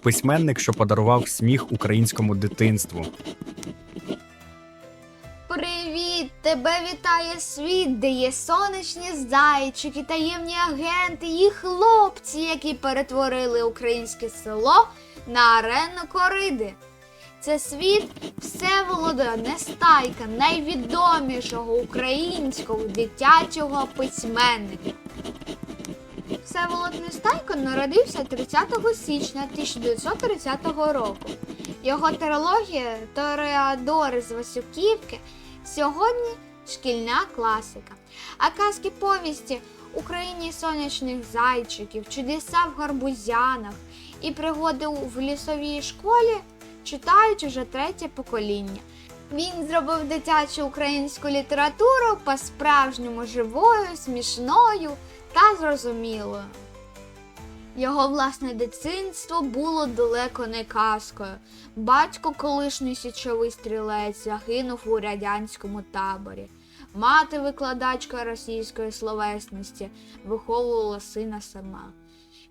письменник, що подарував сміх українському дитинству. Привіт! Тебе вітає світ, де є сонячні зайчики, таємні агенти і хлопці, які перетворили українське село на арену кориди. Це світ Всеволода Нестайка, найвідомішого українського дитячого письменника. Всеволод Нестайко народився 30 січня 1930 року. Його трилогія Тореадори з Васюківки сьогодні шкільна класика. А казки повісті Україні сонячних зайчиків, чудеса в гарбузянах і пригоди в лісовій школі читають уже третє покоління. Він зробив дитячу українську літературу по-справжньому живою, смішною та зрозумілою. Його власне дитинство було далеко не казкою. Батько, колишній січовий стрілець, загинув у радянському таборі. Мати, викладачка російської словесності, виховувала сина сама.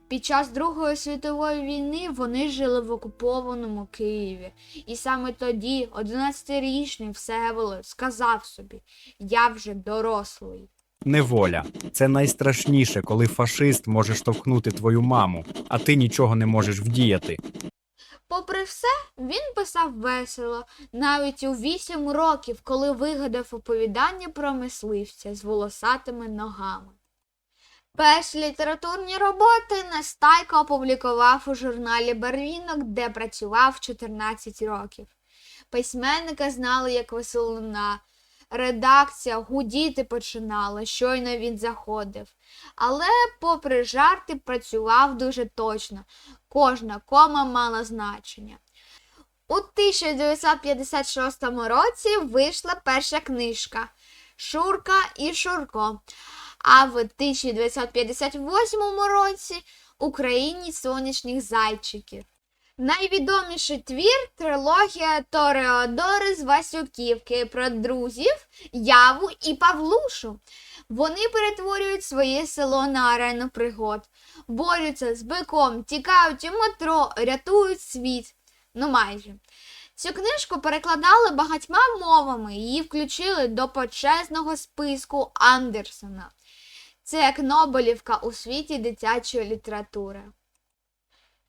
Під час Другої світової війни вони жили в окупованому Києві. І саме тоді 11-річний Всеволод сказав собі: Я вже дорослий. Неволя це найстрашніше, коли фашист може штовхнути твою маму, а ти нічого не можеш вдіяти. Попри все, він писав весело, навіть у вісім років, коли вигадав оповідання про мисливця з волосатими ногами. Перші літературні роботи Нестайко опублікував у журналі Барвінок, де працював 14 років. Письменника знали як веселуна. Редакція гудіти починала, щойно він заходив. Але, попри жарти, працював дуже точно. Кожна кома мала значення. У 1956 році вийшла перша книжка Шурка і Шурко. А в 1958 році Україні сонячних зайчиків. Найвідоміший твір трилогія Тореодори з Васюківки про друзів Яву і Павлушу. Вони перетворюють своє село на арену пригод, борються з биком, тікають у метро, рятують світ. Ну майже. Цю книжку перекладали багатьма мовами, її включили до почесного списку Андерсона. Це як Нобелівка у світі дитячої літератури.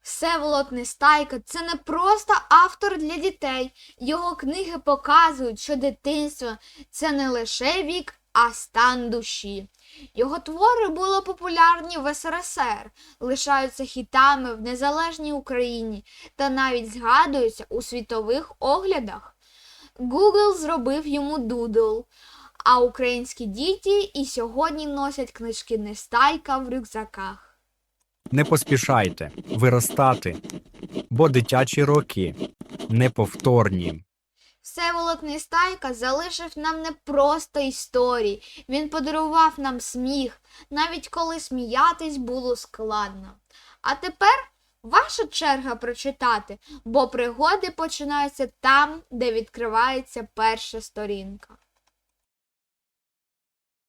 Всеволод Нестайко – це не просто автор для дітей. Його книги показують, що дитинство це не лише вік, а стан душі. Його твори були популярні в СРСР, лишаються хітами в незалежній Україні та навіть згадуються у світових оглядах. Google зробив йому дудл, а українські діти і сьогодні носять книжки Нестайка в рюкзаках. Не поспішайте виростати, бо дитячі роки неповторні. Всеволод Нестайка залишив нам не просто історії, він подарував нам сміх, навіть коли сміятись було складно. А тепер ваша черга прочитати, бо пригоди починаються там, де відкривається перша сторінка.